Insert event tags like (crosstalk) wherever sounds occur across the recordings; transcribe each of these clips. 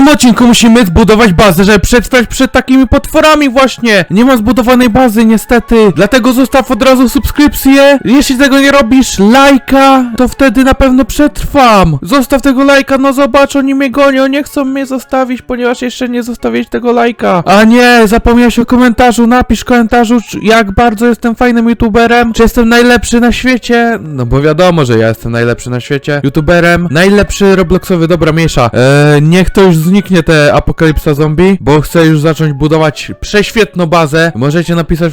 tym odcinku musimy zbudować bazę, żeby przetrwać przed takimi potworami właśnie. Nie mam zbudowanej bazy niestety, dlatego zostaw od razu subskrypcję. Jeśli tego nie robisz, lajka, to wtedy na pewno przetrwam. Zostaw tego lajka, no zobacz, oni mnie gonią, nie chcą mnie zostawić, ponieważ jeszcze nie zostawiłeś tego lajka. A nie, zapomniałeś o komentarzu, napisz w komentarzu, jak bardzo jestem fajnym youtuberem, czy jestem najlepszy na świecie. No bo wiadomo, że ja jestem najlepszy na świecie youtuberem. Najlepszy Robloxowy, dobra mniejsza. Eee, niech to już zniknie te apokalipsa zombie, bo chcę już zacząć budować prześwietną bazę. Możecie napisać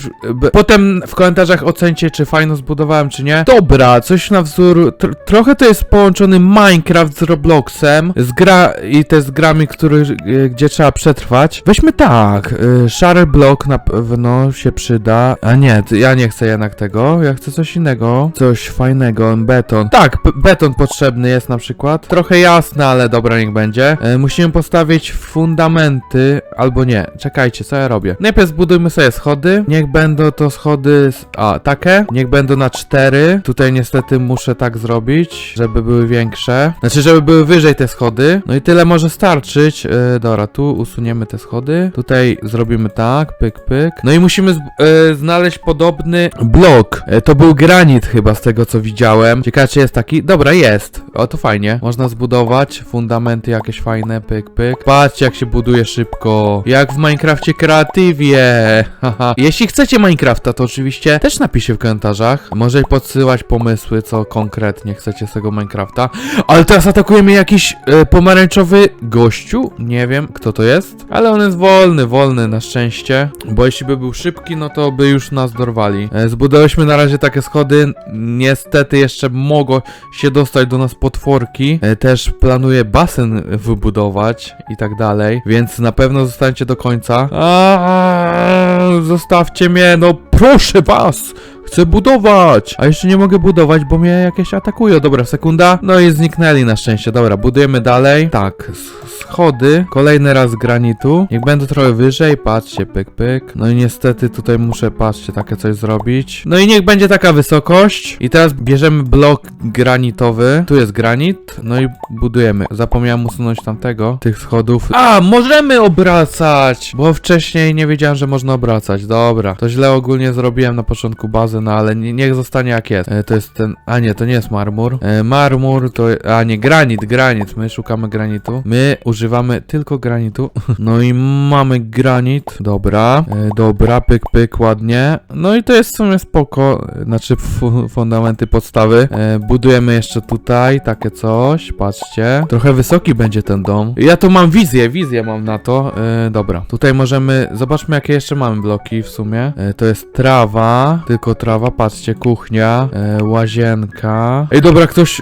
potem w komentarzach ocencie, czy fajno zbudowałem, czy nie. Dobra, coś na wzór. Tr trochę to jest połączony Minecraft z Robloxem. Z gra i te z grami, który, e, gdzie trzeba przetrwać. Weźmy tak. E, szary blok na pewno się przyda. A nie, ja nie chcę jednak tego. Ja chcę coś innego. Coś fajnego. Beton. Tak, beton potrzebny jest na przykład. Trochę jasne, ale dobra, niech będzie. E, musimy postawić fundamenty. Albo nie. Czekajcie, co ja robię? Najpierw zbudujmy sobie schody. Niech będą to schody. s- A, takie. Niech będą na cztery. Tutaj niestety muszę tak zrobić, żeby były większe. Znaczy, żeby były wyżej te schody. No i tyle może starczyć. E, dobra, tu usuniemy te schody. Tutaj zrobimy tak, pyk, pyk. No i musimy z, e, znaleźć podobny blok. E, to był granit chyba z tego co widziałem. Ciekawe czy jest taki. Dobra, jest. O, to fajnie. Można zbudować fundamenty jakieś fajne, pyk, pyk. Patrzcie jak się buduje szybko. Jak w Minecrafcie Creativie. (laughs) Haha. Jeśli chcecie Minecrafta, to oczywiście też napiszcie w komentarzach. Może podsyłać pomysły, co konkretnie chcecie z tego Minecrafta. Ale teraz atakujemy jakiś e, pomarańczowy gościu. Nie wiem, kto to jest. Ale on jest wolny, wolny na szczęście. Bo jeśli by był szybki, no to by już nas dorwali. E, zbudowaliśmy na razie takie schody. Niestety jeszcze mogą się dostać do nas potworki. E, też planuję basen wybudować i tak dalej. Więc na pewno zostańcie do końca. Aaaa, zostawcie mnie, no proszę was! Chcę budować! A jeszcze nie mogę budować, bo mnie jakieś atakują. Dobra, sekunda. No i zniknęli na szczęście. Dobra, budujemy dalej. Tak, schody. Kolejny raz granitu. Niech będę trochę wyżej. Patrzcie, pyk, pyk. No i niestety tutaj muszę, patrzcie, takie coś zrobić. No i niech będzie taka wysokość. I teraz bierzemy blok granitowy. Tu jest granit. No i budujemy. Zapomniałem usunąć tamtego, tych schodów. A, możemy obracać! Bo wcześniej nie wiedziałem, że można obracać. Dobra, to źle ogólnie zrobiłem na początku bazy, no ale nie, niech zostanie jak jest. E, to jest ten, a nie, to nie jest marmur. E, marmur to, a nie, granit, granit. My szukamy granitu. My używamy tylko granitu. (laughs) No i mamy granit. Dobra, e, dobra, pyk, pyk, ładnie. No i to jest w sumie spoko. Znaczy fu fundamenty, podstawy. E, budujemy jeszcze tutaj takie coś. Patrzcie. Trochę wysoki będzie ten dom. Ja tu mam wizję, wizję mam na to. E, dobra, tutaj możemy, zobaczmy jakie jeszcze mamy bloki w sumie. E, to jest trawa, tylko trawa, patrzcie, kuchnia, e, łazienka. Ej, dobra, ktoś...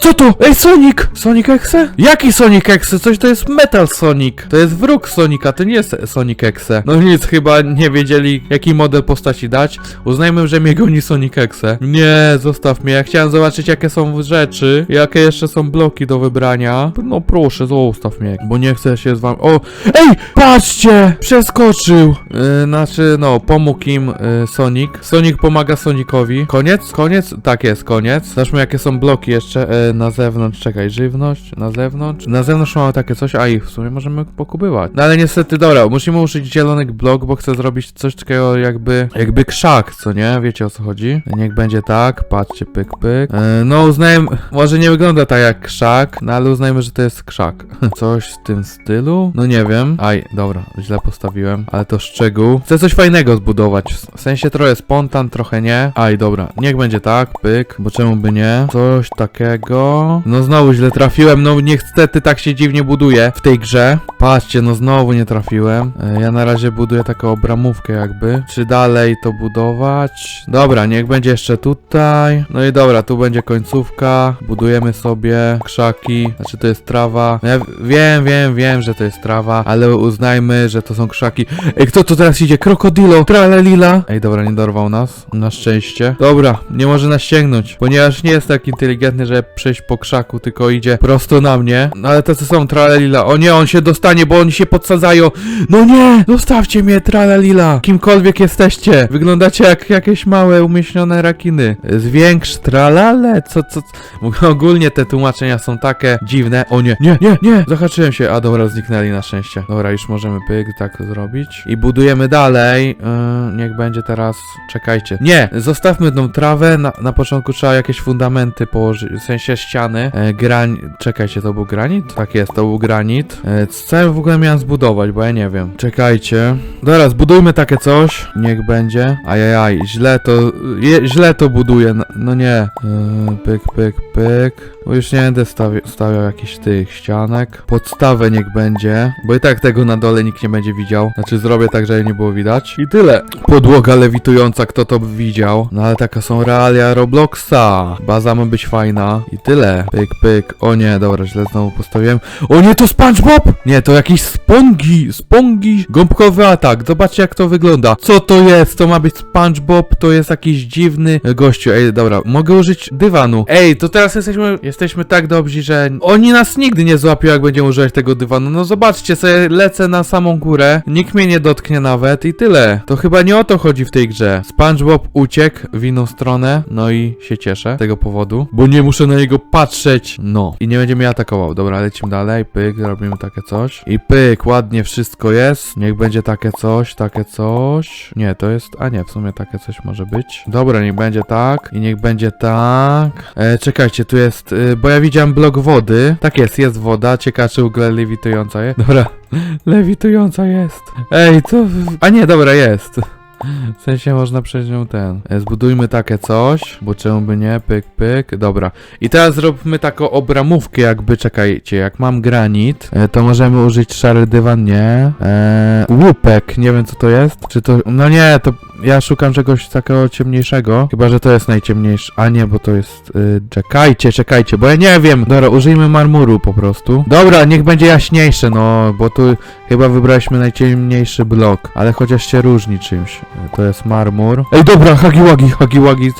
Co to? Ej, Sonic! Sonic Exe? Jaki Sonic Exe? Coś to jest Metal Sonic. To jest wróg Sonika, to nie jest Sonic Exe. No nic, chyba nie wiedzieli, jaki model postaci dać. Uznajmy, że mnie goni Sonic Exe. Nie, zostaw mnie. Ja chciałem zobaczyć, jakie są rzeczy, jakie jeszcze są bloki do wybrania. No proszę, zostaw mnie, bo nie chcę się z wami... O! Ej! Patrzcie! Przeskoczył! Yy, znaczy, no, pomógł im yy, Sonic. Sonic pomaga Sonicowi. Koniec? Koniec? Tak jest, koniec. Zobaczmy, jakie są bloki jeszcze yy, na zewnątrz. Czekaj, żywność na zewnątrz. Na zewnątrz mamy takie coś, a ich w sumie możemy pokubywać. No ale niestety, dobra, musimy użyć zielony blok, bo chcę zrobić coś takiego jakby, jakby krzak, co nie? Wiecie o co chodzi? Niech będzie tak, patrzcie, pyk, pyk. Yy, no uznajmy, może nie wygląda tak jak krzak, no ale uznajmy, że to jest krzak. (laughs) Coś w tym stylu? No nie wiem. Aj, dobra, źle postawiłem, ale to szczegół. Chcę coś fajnego zbudować, w sensie trochę spontan, trochę nie. Aj, dobra, niech będzie tak, pyk, bo czemu by nie? Coś takiego. No znowu źle trafiłem, no niestety tak się dziwnie buduje w tej grze. Patrzcie, no znowu nie trafiłem. E, Ja na razie buduję taką obramówkę jakby. Czy dalej to budować? Dobra, niech będzie jeszcze tutaj. No i dobra, tu będzie końcówka. Budujemy sobie krzaki. Znaczy to jest trawa. No Ja wiem, wiem, wiem, że to jest trawa, ale uznajmy, że to są krzaki. Ej, kto to teraz idzie? Krokodilo! Tralalila! Ej, dobra, nie dorwał nas. Na szczęście. Dobra, nie może nas ponieważ nie jest tak inteligentny, żeby przejść po krzaku, tylko idzie prosto na mnie. No ale tacy są tralalila. O nie, on się dostaje stanie, bo oni się podsadzają. No nie! Zostawcie mnie, tralalila! Kimkolwiek jesteście! Wyglądacie jak jakieś małe, umieśnione rakiny. Zwiększ tralale? Co, co, co? (laughs) Ogólnie te tłumaczenia są takie dziwne. O nie, nie, nie, nie! Zahaczyłem się. A dobra, zniknęli na szczęście. Dobra, już możemy pyk tak zrobić. I budujemy dalej. Yy, niech będzie teraz... Czekajcie. Nie! Zostawmy tą trawę. Na, na początku trzeba jakieś fundamenty położyć, w sensie ściany. E. Czekajcie, to był granit? Tak jest, to był granit. E, co ja w ogóle miałem zbudować, bo ja nie wiem. Czekajcie. Dobra, zbudujmy takie coś. Niech będzie. Ajajaj, źle to... Je, źle to buduję. No, nie. E, pyk, pyk, pyk. Bo już nie będę stawi stawiał jakichś tych ścianek. Podstawę niech będzie. Bo i tak tego na dole nikt nie będzie widział. Znaczy zrobię tak, żeby nie było widać. I tyle. Podłoga lewitująca, kto to widział. No ale taka są realia Robloxa. Baza ma być fajna. I tyle. Pyk, pyk. O nie, dobra, źle znowu postawiłem. O nie, to SpongeBob! Nie, to jakiś spongi, spongi, gąbkowy atak. Zobaczcie jak to wygląda. Co to jest? To ma być SpongeBob, to jest jakiś dziwny gościu. Ej, dobra, mogę użyć dywanu. Ej, to teraz jesteśmy, jesteśmy tak dobrzy, że oni nas nigdy nie złapią, jak będziemy używać tego dywanu. No zobaczcie, sobie lecę na samą górę, nikt mnie nie dotknie nawet i tyle. To chyba nie o to chodzi w tej grze. SpongeBob uciekł w inną stronę, no i się cieszę z tego powodu, bo nie muszę na niego patrzeć. No. I nie będzie mnie atakował. Dobra, lecimy dalej. Pyk, robimy takie coś. I pyk, ładnie wszystko jest. Niech będzie takie coś, takie coś. Nie, to jest. A nie, w sumie takie coś może być. Dobra, niech będzie tak. I niech będzie tak. E, czekajcie, tu jest. Y, bo ja widziałem blok wody. Tak jest, jest woda. Ciekawe, czy w ogóle lewitująca jest. (laughs) Dobra. Lewitująca jest. Ej, co? A nie, dobra, jest. W sensie można przejść nią ten. E, Zbudujmy takie coś, bo czemu by nie? Pyk, pyk. Dobra. I teraz zróbmy taką obramówkę, jakby, czekajcie, jak mam granit, e, to możemy użyć szary dywan, nie. E, łupek, nie wiem co to jest. Czy to. No nie, to ja szukam czegoś takiego ciemniejszego. Chyba, że to jest najciemniejszy. A nie, bo to jest. Y, czekajcie, czekajcie, bo ja nie wiem. Dobra, użyjmy marmuru po prostu. Dobra, niech będzie jaśniejsze, no, bo tu chyba wybraliśmy najciemniejszy blok, ale chociaż się różni czymś. To jest marmur. Ej, dobra, Hagiwagi, Hagiwagi.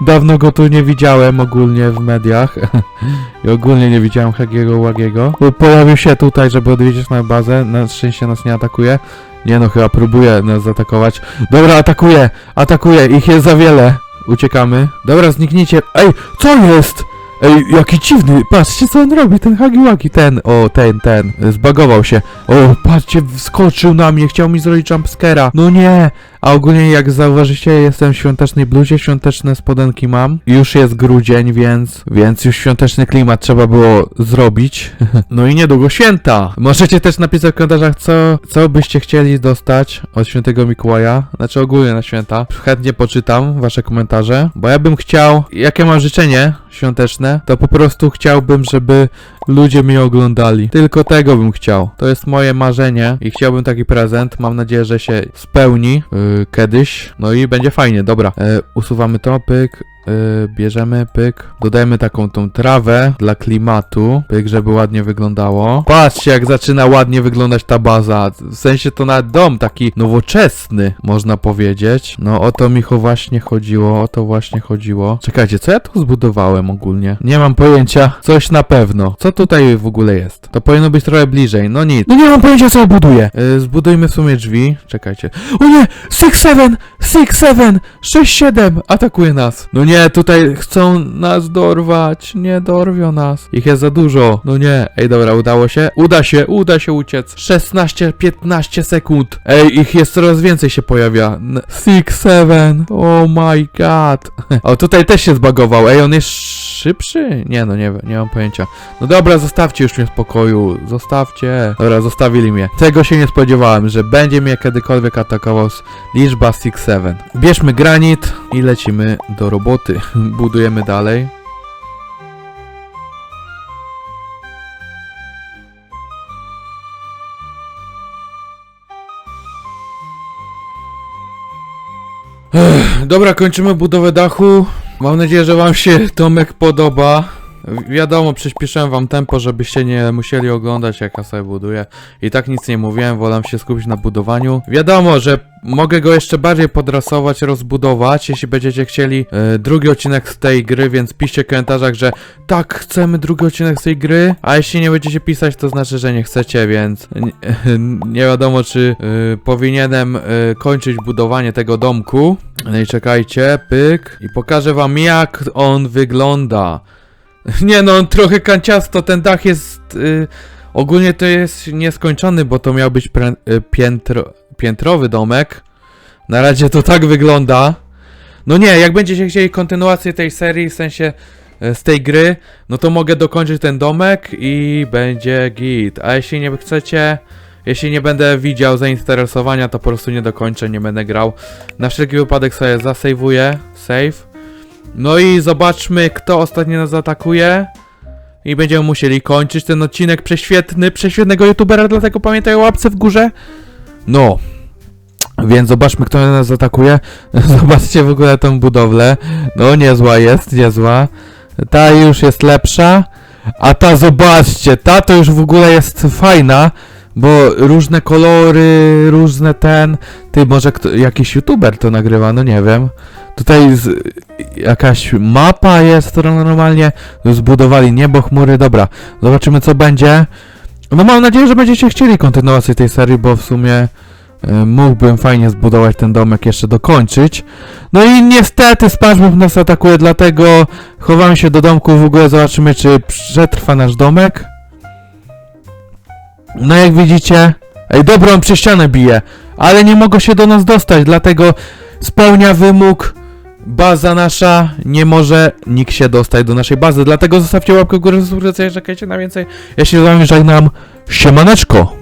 Dawno go tu nie widziałem ogólnie w mediach. (laughs) I ogólnie nie widziałem Hagiego Łagiego. Pojawił się tutaj, żeby odwiedzić moją bazę. Na szczęście nas nie atakuje. Nie no, chyba próbuje nas zaatakować. Dobra, atakuje! Atakuje! Ich jest za wiele! Uciekamy. Dobra, zniknijcie. Ej, co jest? Ej, jaki dziwny! Patrzcie, co on robi, ten Hagiwagi, ten, o, ten, ten, zbagował się. O, patrzcie, wskoczył na mnie, chciał mi zrobić jumpscare'a. No nie! A ogólnie, jak zauważycie, jestem w świątecznej bluzie, świąteczne spodenki mam. Już jest grudzień, więc, więc już świąteczny klimat trzeba było zrobić. (laughs) No i niedługo święta! Możecie też napisać w komentarzach, co, co byście chcieli dostać od świętego Mikołaja. Znaczy ogólnie na święta. Chętnie poczytam wasze komentarze, bo ja bym chciał, jakie mam życzenie świąteczne, to po prostu chciałbym, żeby ludzie mnie oglądali. Tylko tego bym chciał. To jest moje marzenie i chciałbym taki prezent. Mam nadzieję, że się spełni yy, kiedyś. No i będzie fajnie. Dobra, yy, usuwamy to, pyk. Yy, bierzemy, pyk. Dodajmy taką tą trawę dla klimatu, pyk, żeby ładnie wyglądało. Patrzcie, jak zaczyna ładnie wyglądać ta baza. W sensie to nawet dom taki nowoczesny, można powiedzieć. No o to mi właśnie chodziło, o to właśnie chodziło. Czekajcie, co ja tu zbudowałem ogólnie? Nie mam pojęcia. Coś na pewno. Co tutaj w ogóle jest? To powinno być trochę bliżej. No nic. No nie mam pojęcia, co buduję. Yy, zbudujmy w sumie drzwi. Czekajcie. O nie! 6-7! 6-7! 6-7! Atakuje nas. No nie, tutaj chcą nas dorwać. Nie dorwią nas. Ich jest za dużo. No nie. Ej, dobra, udało się. Uda się, uda się uciec. 16-15 sekund. Ej, ich jest coraz więcej się pojawia. N- 6-7. Oh my god. (laughs) O, tutaj też się zbagował. Ej, on jest szybszy? Nie, no nie, nie mam pojęcia. No dobra, zostawcie już mnie w spokoju. Zostawcie. Dobra, zostawili mnie. Tego się nie spodziewałem, że będzie mnie kiedykolwiek atakował liczba 6-7. Bierzmy granit i lecimy do roboty. (laughs) Budujemy dalej. Dobra, kończymy budowę dachu. Mam nadzieję, że wam się domek podoba. Wi- Wiadomo, przyspieszyłem wam tempo, żebyście nie musieli oglądać jak ja sobie buduję. I tak nic nie mówiłem, wolę się skupić na budowaniu. Wiadomo, że mogę go jeszcze bardziej podrasować, rozbudować, jeśli będziecie chcieli e, drugi odcinek z tej gry, więc piszcie w komentarzach, że tak, chcemy drugi odcinek z tej gry, a jeśli nie będziecie pisać, to znaczy, że nie chcecie, więc nie, (laughs) nie wiadomo, czy e, powinienem e, kończyć budowanie tego domku. No i czekajcie, pyk, i pokażę wam jak on wygląda. (laughs) Nie no, on trochę kanciasto, ten dach jest... Y, ogólnie to jest nieskończony, bo to miał być y, piętro, piętrowy domek. Na razie to tak wygląda. No nie, jak będziecie chcieli kontynuację tej serii, w sensie y, z tej gry, no to mogę dokończyć ten domek i będzie git. A jeśli nie chcecie... Jeśli nie będę widział zainteresowania, to po prostu nie dokończę, nie będę grał. Na wszelki wypadek sobie zasejwuję. Save. No i zobaczmy, kto ostatnio nas zaatakuje. I będziemy musieli kończyć ten odcinek prześwietny, prześwietnego youtubera, dlatego pamiętaj o łapce w górze. No. Więc zobaczmy, kto nas atakuje. (laughs) Zobaczcie w ogóle tą budowlę. No, niezła jest, niezła. Ta już jest lepsza. A ta, zobaczcie, ta to już w ogóle jest fajna. Bo różne kolory, różne ten. Ty, może kto, jakiś youtuber to nagrywa, no nie wiem. Tutaj z, jakaś mapa jest, którą normalnie zbudowali niebo, chmury, dobra. Zobaczymy co będzie. No mam nadzieję, że będziecie chcieli kontynuację tej serii, bo w sumie e, mógłbym fajnie zbudować ten domek, jeszcze dokończyć. No i niestety SpongeBob nas atakuje, dlatego chowamy się do domku, w ogóle zobaczymy czy przetrwa nasz domek. No jak widzicie, ej dobra, on przez ścianę bije, ale nie mogą się do nas dostać, dlatego spełnia wymóg baza nasza, nie może nikt się dostać do naszej bazy, dlatego zostawcie łapkę w górę, subskrypcję, czekajcie na więcej. Ja się z wami żegnam, siemaneczko!